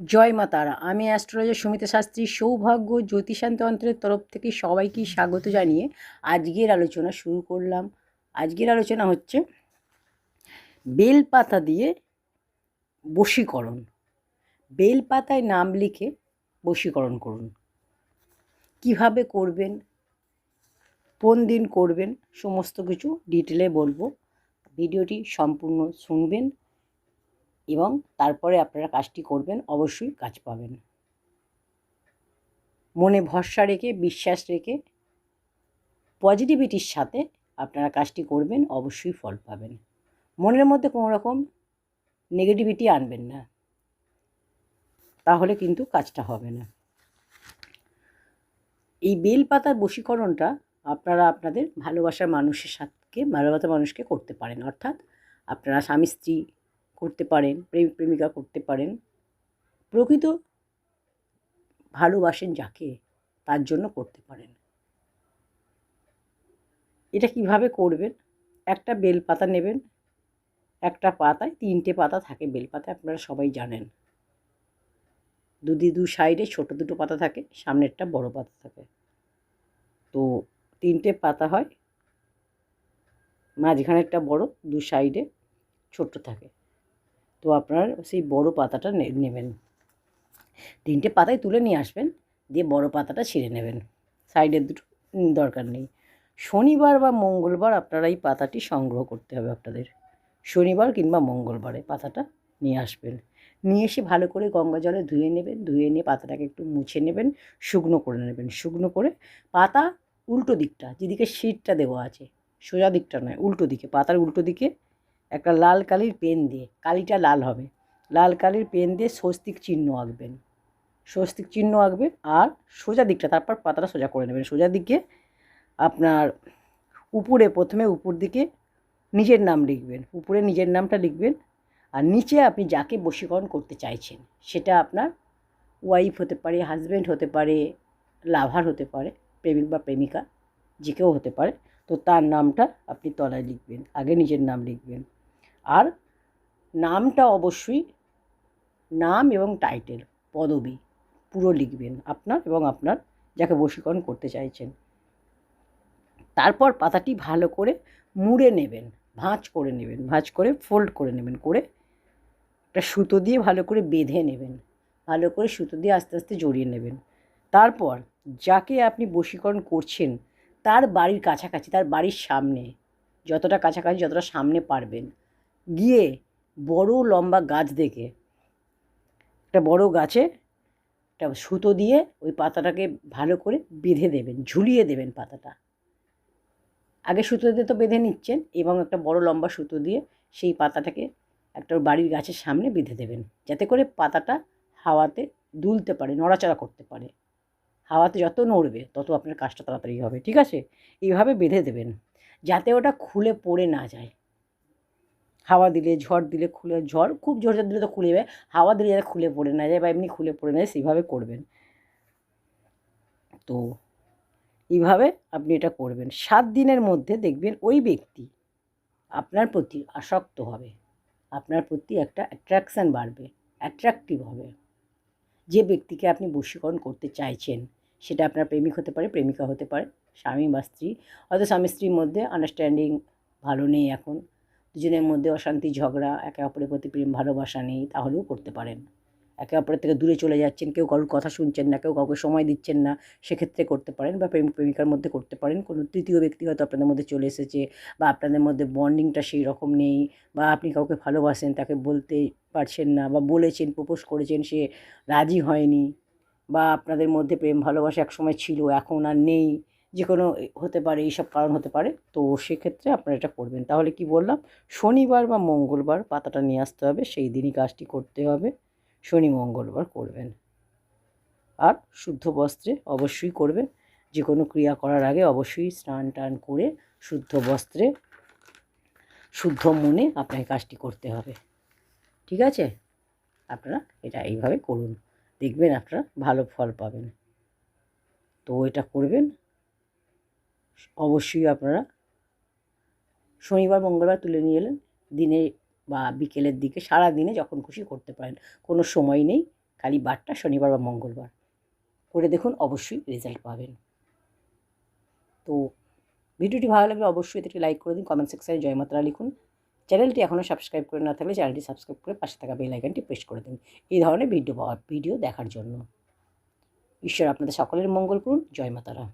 জয় মা তারা। আমি অ্যাস্ট্রোলজার সুমিতা শাস্ত্রী, সৌভাগ্য জ্যোতিষান্ত জ্যোতিষান্তন্ত্রের তরফ থেকে সবাইকে স্বাগত জানিয়ে আজকের আলোচনা শুরু করলাম। আজকের আলোচনা হচ্ছে বেলপাতা দিয়ে বশীকরণ। বেলপাতায় নাম লিখে বশীকরণ করুন। কীভাবে করবেন? কোন দিন করবেন? সমস্ত কিছু ডিটেলে বলব। ভিডিওটি সম্পূর্ণ শুনবেন। এবং তারপরে আপনারা কাজটি করবেন, অবশ্যই কাজ পাবেন। মনে ভরসা রেখে, বিশ্বাস রেখে পজিটিভিটির সাথে আপনারা কাজটি করবেন, অবশ্যই ফল পাবেন। মনের মধ্যে কোনো রকম নেগেটিভিটি আনবেন না। তাহলে কিন্তু কাজটা হবে না। এই বেলপাতার বশীকরণটা আপনারা আপনাদের ভালোবাসার মানুষের সাথে ভালোবাসা মানুষকে করতে পারেন। অর্থাৎ আপনারা স্বামী, স্ত্রী করতে পারেন প্রেমিক প্রেমিকা করতে পারেন। প্রকৃত ভালোবাসেন যাকে, তার জন্য করতে পারেন। এটা কীভাবে করবেন? একটা বেলপাতা নেবেন, একটা পাতায়, তিনটে পাতা থাকে বেলপাতায়, আপনারা সবাই জানেন। দুদি দু সাইডে ছোট দুটো পাতা থাকে, সামনেরটা বড় পাতা থাকে। তো তিনটে পাতা হয়, মাঝখানেরটা বড়, দু সাইডে ছোট্ট থাকে। তো আপনার সেই বড় পাতাটা নেবেন। তিনটে পাতায় তুলে নিয়ে আসবেন, দিয়ে বড় পাতাটা ছিঁড়ে নেবেন। সাইডের দুটো দরকার নেই। শনিবার বা মঙ্গলবার আপনারা এই পাতাটি সংগ্রহ করতে হবে আপনাদের। শনিবার কিংবা মঙ্গলবারে পাতাটা নিয়ে আসবেন। নিয়ে এসে ভালো করে গঙ্গা জলে ধুয়ে নেবেন, ধুয়ে নিয়ে পাতাটাকে একটু মুছে নেবেন, শুকনো করে নেবেন। শুকনো করে পাতা উল্টো দিকটা, যেদিকে শীতটা দেওয়া আছে, সোজা দিকটা নয়, উল্টো দিকে, পাতার উল্টো দিকে একটা লাল কালির পেন দিয়ে, কালিটা লাল হবে। লাল কালির পেন দিয়ে স্বস্তিক চিহ্ন আঁকবেন। স্বস্তিক চিহ্ন আঁকবেন আর সোজা দিকটা, তারপর পাতাটা সোজা করে নেবেন। সোজা দিকে আপনার উপরে, প্রথমে উপর দিকে নিজের নাম লিখবেন। উপরে নিজের নামটা লিখবেন আর নিচে আপনি যাকে বশীকরণ করতে চাইছেন, সেটা আপনার ওয়াইফ হতে পারে হাজব্যান্ড হতে পারে লাভার হতে পারে, প্রেমিক বা প্রেমিকা, যে কেউ হতে পারে। তো তার নামটা আপনি তলায় লিখবেন, আগে নিজের নাম লিখবেন। আর নামটা অবশ্যই নাম এবং টাইটেল পদবি, পুরো লিখবেন আপনার এবং আপনার যাকে বশীকরণ করতে চাইছেন। তারপর পাতাটি ভালো করে মুড়ে নেবেন, ভাঁজ করে নেবেন, ভাঁজ করে ফোল্ড করে নেবেন, করে একটা সুতো দিয়ে ভালো করে বেঁধে নেবেন, ভালো করে সুতো দিয়ে আস্তে আস্তে জড়িয়ে নেবেন। তারপর যাকে আপনি বশীকরণ করছেন, তার বাড়ির কাছাকাছি, তার বাড়ির সামনে, যতটা কাছাকাছি, যতটা সামনে পারবেন গিয়ে বড় লম্বা গাছ দেখে, একটা বড় গাছে একটা সুতো দিয়ে ওই পাতাটাকে ভালো করে বেঁধে দেবেন, ঝুলিয়ে দেবেন পাতাটা। আগে সুতো দিয়ে তো বেঁধে নিচ্ছেন, এবং একটা বড় লম্বা সুতো দিয়ে সেই পাতাটাকে একটা বাড়ির গাছের সামনে বেঁধে দেবেন, যাতে করে পাতাটা হাওয়াতে দুলতে পারে, নড়াচড়া করতে পারে। হাওয়াতে যত নড়বে, তত আপনার কাজটা তাড়াতাড়ি হবে, ঠিক আছে? এইভাবে বেঁধে দেবেন, যাতে ওটা খুলে পড়ে না যায়। হাওয়া দিলে, ঝড় দিলে খুলে, ঝড় খুব জোর দিলে তো খুলে যাবে হাওয়া দিলে যাতে খুলে পড়ে না যায় বা এমনি খুলে পড়ে না যায়, সেইভাবে করবেন। তো, এইভাবে আপনি এটা করবেন। সাত দিনের মধ্যে দেখবেন ওই ব্যক্তি আপনার প্রতি আসক্ত হবে। আপনার প্রতি একটা অ্যাট্রাকশান বাড়বে অ্যাট্রাকটিভ হবে। যে ব্যক্তিকে আপনি বশীকরণ করতে চাইছেন, সেটা আপনার প্রেমিক হতে পারে, প্রেমিকা হতে পারে, স্বামী বা স্ত্রী। হয়তো স্বামী স্ত্রীর মধ্যে আন্ডারস্ট্যান্ডিং ভালো নেই এখন। দুজনের মধ্যে অশান্তি, ঝগড়া, একে অপরের প্রতি প্রেম, ভালোবাসা নেই, তাহলেও করতে পারেন। একে অপরের থেকে দূরে চলে যাচ্ছেন, কেউ কারোর কথা শুনছেন না, কেউ কাউকে সময় দিচ্ছেন না, সেক্ষেত্রে করতে পারেন বা প্রেমিক প্রেমিকার মধ্যে করতে পারেন। কোনো তৃতীয় ব্যক্তি হয়তো আপনাদের মধ্যে চলে এসেছে বা আপনাদের মধ্যে বন্ডিংটা সেই রকম নেই বা আপনি কাউকে ভালোবাসেন, তাকে বলতে পারছেন না বা বলেছেন প্রপোজ করেছেন, সে রাজি হয়নি বা আপনাদের মধ্যে প্রেম, ভালোবাসা একসময় ছিল, এখন আর নেই। যে কোনো হতে পারে, এইসব কারণ হতে পারে, তো সেক্ষেত্রে আপনারা এটা করবেন। তাহলে কি বললাম, শনিবার বা মঙ্গলবার পাতাটা নিয়ে আসতে হবে, সেই দিনই কাজটি করতে হবে, শনি মঙ্গলবার করবেন। আর শুদ্ধ বস্ত্রে অবশ্যই করবেন যে কোনো ক্রিয়া করার আগে অবশ্যই স্নান টান করে শুদ্ধ বস্ত্রে, শুদ্ধ মনে আপনাকে কাজটি করতে হবে। ঠিক আছে? আপনারা এটা এইভাবে করুন, দেখবেন আপনারা ভালো ফল পাবেন। তো এটা করবেন অবশ্যই আপনারা শনিবার, মঙ্গলবার তুলে নিয়ে এলেন। দিনে বা বিকেলের দিকে, সারা দিনে যখন খুশি করতে পারেন, কোনো সময় নেই, খালি বারটা, শনিবার বা মঙ্গলবার। করে দেখুন, অবশ্যই রেজাল্ট পাবেন। তো ভিডিওটি ভালো লাগলে অবশ্যই এদেরকে লাইক করে দিন কমেন্ট সেকশানে জয় মাতারা লিখুন। চ্যানেলটি এখনও সাবস্ক্রাইব করে না থাকলে চ্যানেলটি সাবস্ক্রাইব করে পাশে থাকা বেল আইকনটি প্রেস করে দিন। এই ধরনের ভিডিও ভিডিও দেখার জন্য। ঈশ্বর আপনাদের সকলের মঙ্গল করুন। জয় মাতারা